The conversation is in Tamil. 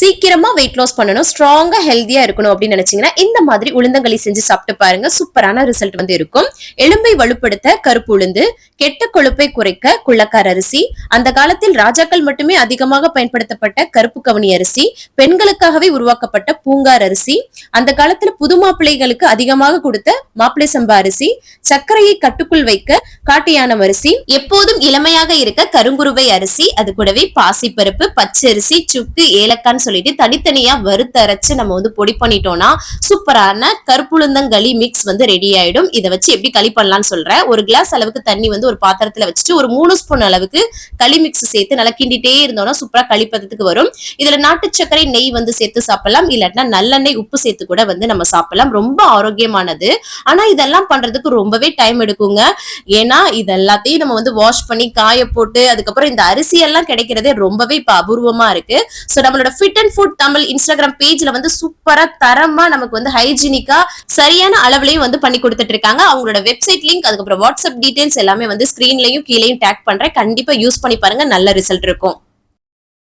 சீக்கிரமா வெயிட் லாஸ் பண்ணணும் ஸ்ட்ராங்கா ஹெல்த்தியா இருக்கணும் அப்படின்னு நினைச்சீங்கன்னா இந்த மாதிரி உளுந்தங்களி செஞ்சு சாப்பிட்டு பாருங்க. சூப்பரான ரிசல்ட் வந்து இருக்கும். எலும்பை வலுப்படுத்த கருப்பு உளுந்து கெட்ட கொழுப்பை குறைக்க குள்ளக்கார அரிசி அந்த காலத்தில் ராஜாக்கள் மட்டுமே அதிகமாக பயன்படுத்தப்பட்ட கருப்பு கவனி அரிசி பெண்களுக்காகவே உருவாக்கப்பட்ட பூங்கார் அரிசி அந்த காலத்துல புது மாப்பிள்ளைகளுக்கு அதிகமாக கொடுத்த மாப்பிள்ளை சம்பா அரிசி சர்க்கரையை கட்டுக்குள் வைக்க காட்டியான அரிசி எப்போதும் இளமையாக இருக்க கருங்குருவை அரிசி அது கூடவே பாசிப்பருப்பு பச்சரிசி சுக்கு ஏலக்கான்னு சொல்லிட்டு தனித்தனியா வறுத்தரைச்சு நம்ம வந்து பொடி பண்ணிட்டோம்னா சூப்பரான கருப்புளுந்தங்களி மிக்ஸ் வந்து ரெடி ஆயிடும். இதை வச்சு எப்படி களி பண்ணலாம்னு சொல்றேன். ஒரு கிளாஸ் அளவுக்கு தண்ணி வந்து ஒரு பாத்திரத்துல வச்சுட்டு ஒரு மூணு ஸ்பூன் அளவுக்கு களி மிக்ஸ் சேர்த்து நல்லா கிண்டிட்டே இருந்தோம்னா சூப்பரா களிப்பதத்துக்கு வரும். இதுல நாட்டு சர்க்கரை நெய் வந்து சேர்த்து சாப்பிடலாம். இல்லாட்டினா நல்லெண்ணெய் உப்பு சேர்த்து கூட வந்து நம்ம சாப்பிடலாம். ரொம்ப ஆரோக்கியமானது. ஆனா இதெல்லாம் பண்றதுக்கு ரொம்பவே டைம் எடுக்குங்க. ஏன்னா இது எல்லாத்தையும் நம்ம வந்து வாஷ் பண்ணி காய போட்டு அதுக்கப்புறம் இந்த அரிசி எல்லாம் கிடைக்கிறதே ரொம்பவே இப்ப அபூர்வமா இருக்கு. சோ நம்மளோட fit and food Tamil Instagram பேஜ்ல வந்து சூப்பரா தரமா நமக்கு வந்து ஹைஜீனிக்கா சரியான அளவுலயும் வந்து பண்ணி கொடுத்துட்டு இருக்காங்க. அவங்களோட வெப்சைட் லிங்க் அதுக்கப்புறம் வாட்ஸ்அப் டீடைல்ஸ் எல்லாமே வந்து ஸ்கிரீன்லயும் கீழேயும் டேக் பண்றேன். கண்டிப்பா யூஸ் பண்ணி பாருங்க. நல்ல ரிசல்ட் இருக்கும்.